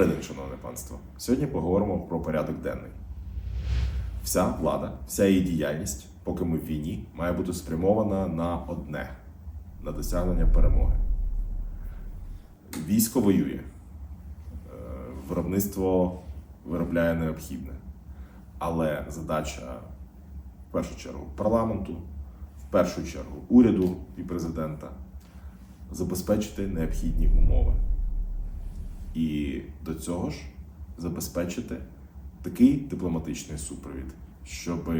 Добрий день, шановне панство. Сьогодні поговоримо про порядок денний. Вся влада, вся її діяльність, поки ми в війні, має бути спрямована на одне на досягнення перемоги. Військо воює, Е, виробництво виробляє необхідне. Але задача в першу чергу парламенту, в першу чергу уряду і президента забезпечити необхідні умови. І до цього ж забезпечити такий дипломатичний супровід, щоб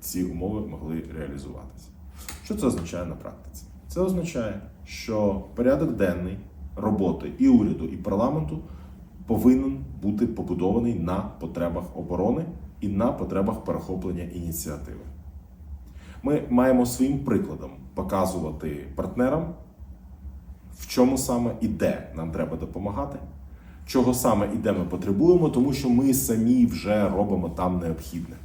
ці умови могли реалізуватися. Що це означає на практиці? Це означає, що порядок денний роботи і уряду, і парламенту повинен бути побудований на потребах оборони і на потребах перехоплення ініціативи. Ми маємо своїм прикладом показувати партнерам, в чому саме і де нам треба допомагати, чого саме і де ми потребуємо, тому що ми самі вже робимо там необхідне.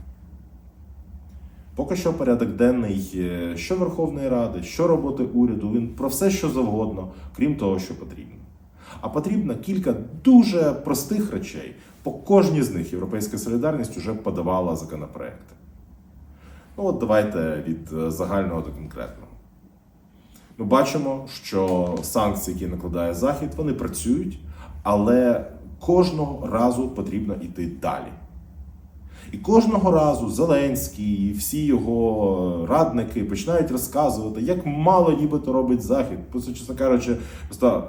Поки що порядок денний е, що Верховної Ради, що роботи уряду, він про все, що завгодно, крім того, що потрібно. А потрібно кілька дуже простих речей. По кожній з них Європейська солідарність вже подавала законопроекти. Ну от давайте від е, загального до конкретного. Ми бачимо, що санкції, які накладає Захід, вони працюють, але кожного разу потрібно йти далі. І кожного разу Зеленський і всі його радники починають розказувати, як мало нібито робить Захід. Просто, чесно кажучи, просто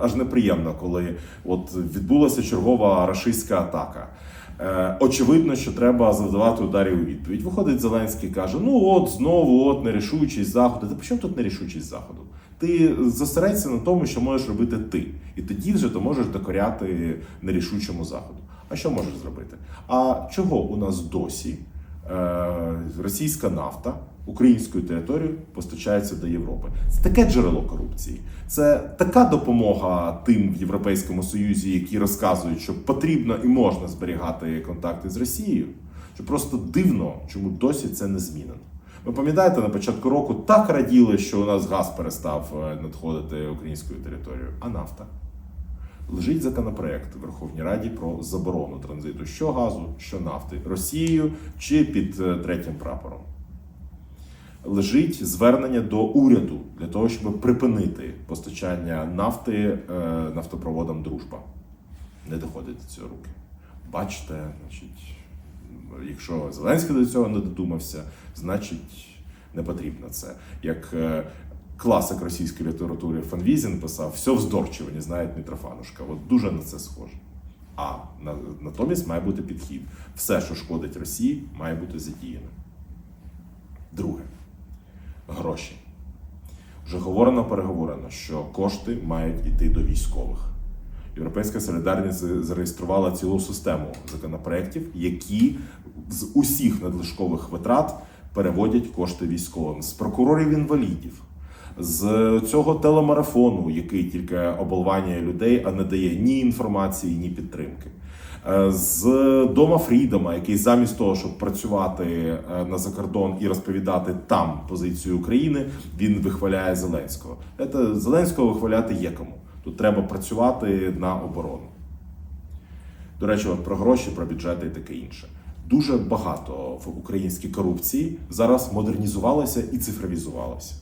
е, аж неприємно, коли от відбулася чергова рашистська атака. Е, очевидно, що треба завдавати ударів у відповідь. Виходить Зеленський каже: ну от знову, от нерішучість заходу. Та при чому тут нерішучість заходу? Ти зосередься на тому, що можеш робити ти, і тоді вже ти можеш докоряти нерішучому заходу. А що можеш зробити? А чого у нас досі е, російська нафта українською територією постачається до Європи? Це таке джерело корупції. Це така допомога тим в Європейському Союзі, які розказують, що потрібно і можна зберігати контакти з Росією. Що просто дивно, чому досі це не змінено. Ви пам'ятаєте, на початку року так раділи, що у нас газ перестав е, надходити українською територією, а нафта. Лежить законопроект в Верховній Раді про заборону транзиту що газу, що нафти Росією чи під е, третім прапором. Лежить звернення до уряду для того, щоб припинити постачання нафти е, нафтопроводам дружба. Не доходить до цього руки. Бачите, значить, якщо Зеленський до цього не додумався, значить не потрібно це. Як е, класик російської літератури Фанвізін писав, все вздорчиво, не знає Митрофанушка. От дуже на це схоже. А на- натомість має бути підхід. Все, що шкодить Росії, має бути задіяно. Друге гроші. Вже говорено, переговорено, що кошти мають йти до військових. Європейська солідарність зареєструвала цілу систему законопроєктів, які з усіх надлишкових витрат переводять кошти військовим з прокурорів інвалідів, з цього телемарафону, який тільки оболванює людей, а не дає ні інформації, ні підтримки. Е, З дома Фрідома, який замість того, щоб працювати е, на закордон і розповідати там позицію України, він вихваляє Зеленського. Це Зеленського вихваляти є кому. Тут треба працювати на оборону. До речі, про гроші, про бюджети і таке інше. Дуже багато в українській корупції зараз модернізувалося і цифровізувалося.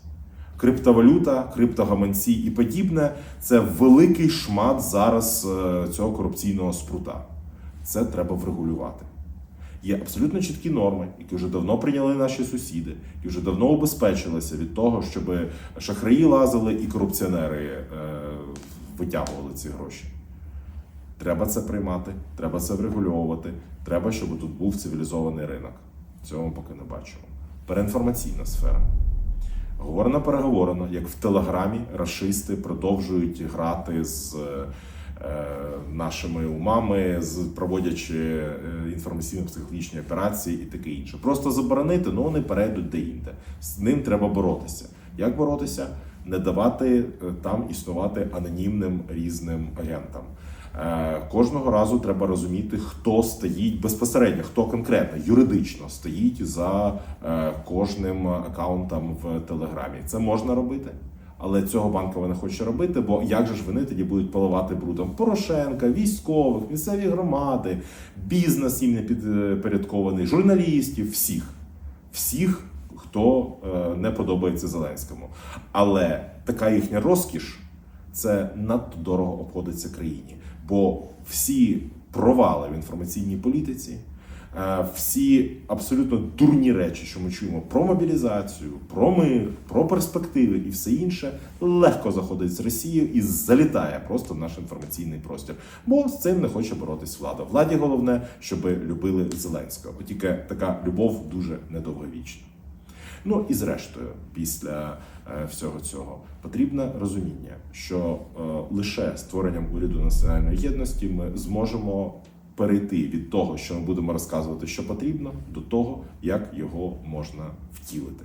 Криптовалюта, криптогаманці і подібне це великий шмат зараз е, цього корупційного спрута. Це треба врегулювати. Є абсолютно чіткі норми, які вже давно прийняли наші сусіди, які вже давно убезпечилися від того, щоб шахраї лазили і корупціонери е, витягували ці гроші. Треба це приймати, треба це врегульовувати. Треба, щоб тут був цивілізований ринок. Цього ми поки не бачимо. Переінформаційна сфера. Говорено переговорено, як в Телеграмі рашисти продовжують грати з е, нашими умами, проводячи е, інформаційно-психологічні операції і таке інше. Просто заборонити, ну вони перейдуть де-інде. З ним треба боротися. Як боротися? Не давати е, там існувати анонімним різним агентам. Е, Кожного разу треба розуміти, хто стоїть безпосередньо, хто конкретно юридично стоїть за е, кожним аккаунтом в Телеграмі. Це можна робити, Але цього банкова не хоче робити, бо як же ж вони тоді будуть поливати брудом Порошенка, військових, місцеві громади, бізнес їм не підпорядкований, журналістів, всіх, всіх, хто е, не подобається Зеленському. Але така їхня розкіш це надто дорого обходиться країні, бо всі провали в інформаційній політиці. Е, Всі абсолютно дурні речі, що ми чуємо про мобілізацію, про мир, про перспективи і все інше, легко заходить з Росією і залітає просто в наш інформаційний простір. Бо з цим не хоче боротись влада. Владі головне, щоб любили Зеленського, бо тільки така любов дуже недовговічна. Ну і зрештою, після е, всього цього потрібне розуміння, що е, лише створенням уряду національної єдності ми зможемо перейти від того, що ми будемо розказувати, що потрібно, до того, як його можна втілити.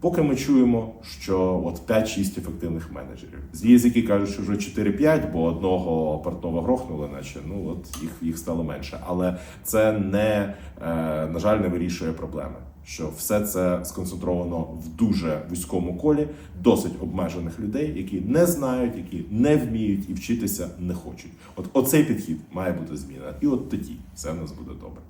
Поки ми чуємо, що от 5-6 ефективних менеджерів. Є, які кажуть, що вже 4-5, бо одного портного грохнули, наче ну от їх, їх стало менше. Але це не е, на жаль не вирішує проблеми. Що все це сконцентровано в дуже вузькому колі досить обмежених людей, які не знають, які не вміють і вчитися не хочуть. От оцей підхід має бути змінений. І от тоді все в нас буде добре.